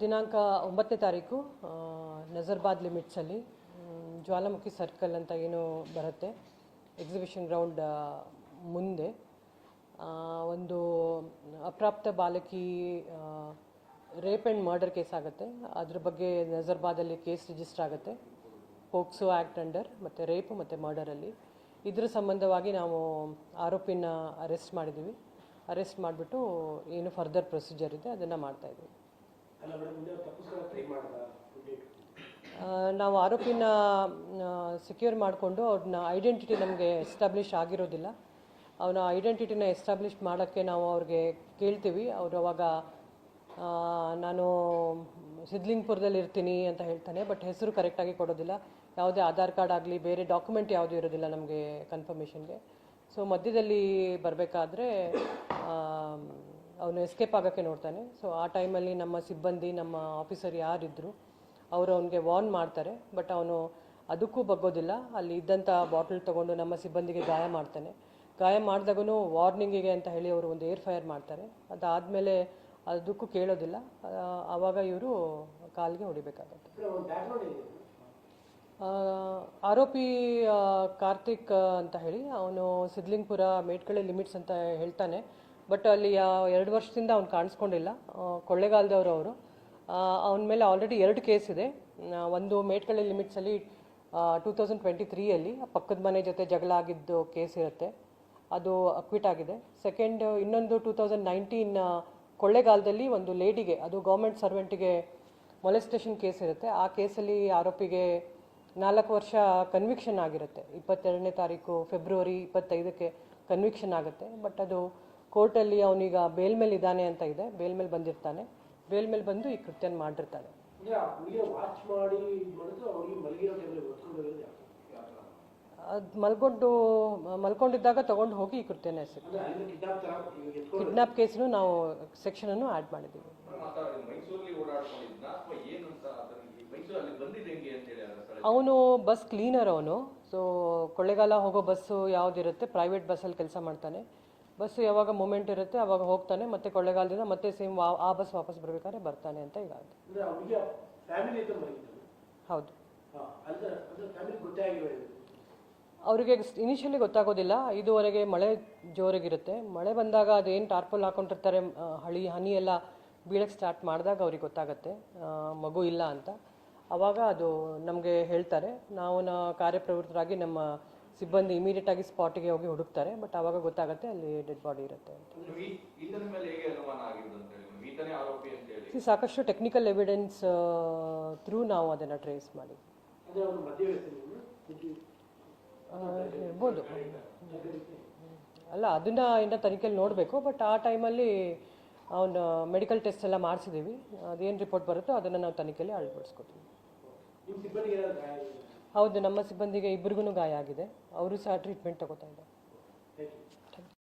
ದಿನಾಂಕ ಒಂಬತ್ತನೇ ತಾರೀಕು ನಜರ್ಬಾದ್ ಲಿಮಿಟ್ಸಲ್ಲಿ ಜ್ವಾಲಾಮುಖಿ ಸರ್ಕಲ್ ಅಂತ ಏನು ಬರುತ್ತೆ ಎಕ್ಸಿಬಿಷನ್ ಗ್ರೌಂಡ್ ಮುಂದೆ. ಒಂದು ಅಪ್ರಾಪ್ತ ಬಾಲಕಿ ರೇಪ್ ಆ್ಯಂಡ್ ಮರ್ಡರ್ ಕೇಸ್ ಆಗುತ್ತೆ. ಅದ್ರ ಬಗ್ಗೆ ನಜರ್ಬಾದಲ್ಲಿ ಕೇಸ್ ರಿಜಿಸ್ಟರ್ ಆಗುತ್ತೆ. ಪೋಕ್ಸೋ ಆ್ಯಕ್ಟ್ ಅಂಡರ್ ಮತ್ತು ರೇಪ್ ಮತ್ತು ಮರ್ಡರಲ್ಲಿ ಇದರ ಸಂಬಂಧವಾಗಿ ನಾವು ಆರೋಪಿನ ಅರೆಸ್ಟ್ ಮಾಡಿದ್ದೀವಿ. ಅರೆಸ್ಟ್ ಮಾಡಿಬಿಟ್ಟು ಏನು ಫರ್ದರ್ ಪ್ರೊಸೀಜರ್ ಇದೆ, ಅದನ್ನು ಮಾಡ್ತಾಯಿದ್ದೀವಿ ನಾವು ಆರೋಪಿನ ಸೆಕ್ಯೂರ್ ಮಾಡಿಕೊಂಡು ಅವ್ರನ್ನ ಐಡೆಂಟಿಟಿ ನಮಗೆ ಎಸ್ಟಾಬ್ಲಿಷ್ ಆಗಿರೋದಿಲ್ಲ. ಅವನ ಐಡೆಂಟಿಟಿನ ಎಸ್ಟಾಬ್ಲಿಷ್ ಮಾಡೋಕ್ಕೆ ನಾವು ಅವ್ರಿಗೆ ಕೇಳ್ತೀವಿ. ಅವರು ಅವಾಗ ನಾನು ಸಿದ್ಲಿಂಗ್ಪುರದಲ್ಲಿ ಇರ್ತೀನಿ ಅಂತ ಹೇಳ್ತಾನೆ ಬಟ್ ಹೆಸರು ಕರೆಕ್ಟಾಗಿ ಕೊಡೋದಿಲ್ಲ. ಯಾವುದೇ ಆಧಾರ್ ಕಾರ್ಡ್ ಆಗಲಿ, ಬೇರೆ ಡಾಕ್ಯುಮೆಂಟ್ ಯಾವುದೂ ಇರೋದಿಲ್ಲ ನಮಗೆ ಕನ್ಫರ್ಮೇಷನ್ಗೆ ಸೊ ಮಧ್ಯದಲ್ಲಿ ಬರಬೇಕಾದ್ರೆ ಅವನು ಎಸ್ಕೇಪ್ ಆಗೋಕ್ಕೆ ನೋಡ್ತಾನೆ. ಸೊ ಆ ಟೈಮಲ್ಲಿ ನಮ್ಮ ಸಿಬ್ಬಂದಿ, ನಮ್ಮ ಆಫೀಸರ್ ಯಾರಿದ್ದರು ಅವರು ಅವನಿಗೆ ವಾರ್ನ್ ಮಾಡ್ತಾರೆ. ಬಟ್ ಅವನು ಅದಕ್ಕೂ ಬಗ್ಗೋದಿಲ್ಲ. ಅಲ್ಲಿ ಇದ್ದಂಥ ಬಾಟಲ್ ತೊಗೊಂಡು ನಮ್ಮ ಸಿಬ್ಬಂದಿಗೆ ಗಾಯ ಮಾಡ್ತಾನೆ. ಗಾಯ ಮಾಡಿದಾಗೂ ವಾರ್ನಿಂಗಿಗೆ ಅಂತ ಹೇಳಿ ಅವರು ಒಂದು ಏರ್ ಫೈರ್ ಮಾಡ್ತಾರೆ. ಅದಾದಮೇಲೆ ಅದಕ್ಕೂ ಕೇಳೋದಿಲ್ಲ. ಆವಾಗ ಇವರು ಕಾಲಿಗೆ ಹೊಡಿಬೇಕಾಗತ್ತೆ. ಆರೋಪಿ ಕಾರ್ತಿಕ್ ಅಂತ ಹೇಳಿ ಅವನು ಸಿದ್ಲಿಂಗ್ಪುರ ಮೇಟ್ಕಳೆ ಲಿಮಿಟ್ಸ್ ಅಂತ ಹೇಳ್ತಾನೆ. ಬಟ್ ಅಲ್ಲಿ ಎರಡು ವರ್ಷದಿಂದ ಅವ್ನು ಕಾಣಿಸ್ಕೊಂಡಿಲ್ಲ. ಕೊಳ್ಳೆಗಾಲದವರು ಅವರು. ಅವನ ಮೇಲೆ ಆಲ್ರೆಡಿ ಎರಡು ಕೇಸ್ ಇದೆ. ಒಂದು ಮೇಟ್ಕಳ್ಳಿ ಲಿಮಿಟ್ಸಲ್ಲಿ ಟೂ ತೌಸಂಡ್ ಟ್ವೆಂಟಿ ತ್ರೀಯಲ್ಲಿ ಪಕ್ಕದ ಮನೆ ಜೊತೆ ಜಗಳ ಆಗಿದ್ದು ಕೇಸ್ ಇರುತ್ತೆ. ಅದು ಅಕ್ವಿಟ್ ಆಗಿದೆ. ಸೆಕೆಂಡ್ ಇನ್ನೊಂದು ಟೂ ತೌಸಂಡ್ ನೈನ್ಟೀನ್ ಕೊಳ್ಳೇಗಾಲದಲ್ಲಿ ಒಂದು ಲೇಡಿಗೆ ಅದು ಗೌರ್ಮೆಂಟ್ ಸರ್ವೆಂಟಿಗೆ ಮೊಲೆಸ್ಟೇಷನ್ ಕೇಸ್ ಇರುತ್ತೆ. ಆ ಕೇಸಲ್ಲಿ ಆರೋಪಿಗೆ ನಾಲ್ಕು ವರ್ಷ ಕನ್ವಿಕ್ಷನ್ ಆಗಿರುತ್ತೆ. ಇಪ್ಪತ್ತೆರಡನೇ ತಾರೀಕು ಫೆಬ್ರವರಿ ಇಪ್ಪತ್ತೈದಕ್ಕೆ ಕನ್ವಿಕ್ಷನ್ ಆಗುತ್ತೆ. ಬಟ್ ಅದು ಕೋರ್ಟಲ್ಲಿ ಅವನೀಗ ಬೇಲ್ ಮೇಲೆ ಇದ್ದಾನೆ ಅಂತ ಇದೆ ಬೇಲ್ ಮೇಲೆ ಬಂದಿರ್ತಾನೆ. ಬೇಲ್ ಮೇಲೆ ಬಂದು ಈ ಕೃತ್ಯನ ಮಾಡಿರ್ತಾನೆ ಅದು ಮಲ್ಕೊಂಡು ಮಲ್ಕೊಂಡಿದ್ದಾಗ ತಗೊಂಡು ಹೋಗಿ ಈ ಕೃತ್ಯನ ಹೆಸರು. ಕಿಡ್ನಾಪ್ ಕೇಸ್ನು ನಾವು ಸೆಕ್ಷನನ್ನು ಆ್ಯಡ್ ಮಾಡಿದ್ದೀವಿ. ಮೈಸೂರಲ್ಲಿ ಓಡಾಡ್ಕೊಂಡಿದ್ನ? ಅಥವಾ ಏನು ಅಂತ ಅದರಲ್ಲಿ ಮೈಸೂರಲ್ಲಿ ಬಂದಿದ್ದು ಹೆಂಗೆ ಅಂತ ಹೇಳಿ ಅವನು ಬಸ್ ಕ್ಲೀನರ್ ಅವನು. ಸೊ ಕೊಳ್ಳೇಗಾಲ ಹೋಗೋ ಬಸ್ಸು ಯಾವುದಿರುತ್ತೆ ಪ್ರೈವೇಟ್ ಬಸ್ಸಲ್ಲಿ ಕೆಲಸ ಮಾಡ್ತಾನೆ. ಬಸ್ ಯಾವಾಗ ಮೂಮೆಂಟ್ ಇರುತ್ತೆ ಅವಾಗ ಹೋಗ್ತಾನೆ ಮತ್ತೆ ಕೊಳ್ಳೆಗಾಲದಿಂದ ಮತ್ತೆ ಸೇಮ್ ಆ ಬಸ್ ವಾಪಸ್ ಬರಬೇಕಾದ್ರೆ ಬರ್ತಾನೆ ಅಂತ ಈಗ ಹೌದು. ಅವರಿಗೆ ಇನಿಷಿಯಲಿ ಗೊತ್ತಾಗೋದಿಲ್ಲ. ಇದುವರೆಗೆ ಮಳೆ ಜೋರಾಗಿರುತ್ತೆ. ಮಳೆ ಬಂದಾಗ ಅದೇನು ಟಾರ್ಪಲ್ ಹಾಕೊಂಡಿರ್ತಾರೆ ಹಳಿ ಹನಿ ಎಲ್ಲ ಬೀಳಕ್ಕೆ ಸ್ಟಾರ್ಟ್ ಮಾಡಿದಾಗ ಅವ್ರಿಗೆ ಗೊತ್ತಾಗುತ್ತೆ. ಮಗು ಇಲ್ಲ ಅಂತ. ಅವಾಗ ಅದು ನಮಗೆ ಹೇಳ್ತಾರೆ. ನಾವು ನ ಕಾರ್ಯಪ್ರವೃತ್ತರಾಗಿ ನಮ್ಮ ಸಿಬ್ಬಂದಿ ಇಮಿಡಿಯೇಟ್ ಆಗಿ ಸ್ಪಾಟಿಗೆ ಹೋಗಿ ಹುಡುಕ್ತಾರೆ ಬಟ್ ಅವಾಗ ಗೊತ್ತಾಗುತ್ತೆ ಅಲ್ಲಿ ಡೆಡ್ ಬಾಡಿ ಇರುತ್ತೆ ಅಂತ. ಅಂದ್ರೆ ಮೇಲೆ ಹೇಗೆ ಅನುಮಾನ ಆಗಿದ್ದು ಅಂತ ಹೇಳಿ ಈತನೇ ಆರೋಪಿ ಅಂತ ಹೇಳಿ. See, ಸಾಕಷ್ಟು ಟೆಕ್ನಿಕಲ್ ಎವಿಡೆನ್ಸ್ ಥ್ರೂ ನಾವು ಅದನ್ನು ಟ್ರೇಸ್ ಮಾಡಿ. ಇರ್ಬೋದು ಅಲ್ಲ ಅದನ್ನ ಇನ್ನ ತನಿಖೆಯಲ್ಲಿ ನೋಡಬೇಕು ಬಟ್ ಆ ಟೈಮಲ್ಲಿ ಅವನ ಮೆಡಿಕಲ್ ಟೆಸ್ಟ್ ಎಲ್ಲ ಮಾಡಿಸಿದೀವಿ. ಅದೇನು ರಿಪೋರ್ಟ್ ಬರುತ್ತೋ ಅದನ್ನು ನಾವು ತನಿಖೆಯಲ್ಲಿ ಅಳವಡಿಸ್ಕೊತೀವಿ. ಹೌದು ನಮ್ಮ ಸಿಬ್ಬಂದಿಗೆ ಇಬ್ಬರಿಗೂ ಗಾಯ ಆಗಿದೆ. ಅವರು ಸಹ ಟ್ರೀಟ್ಮೆಂಟ್ ತಗೋತಾ ಇದ್ದಾರೆ.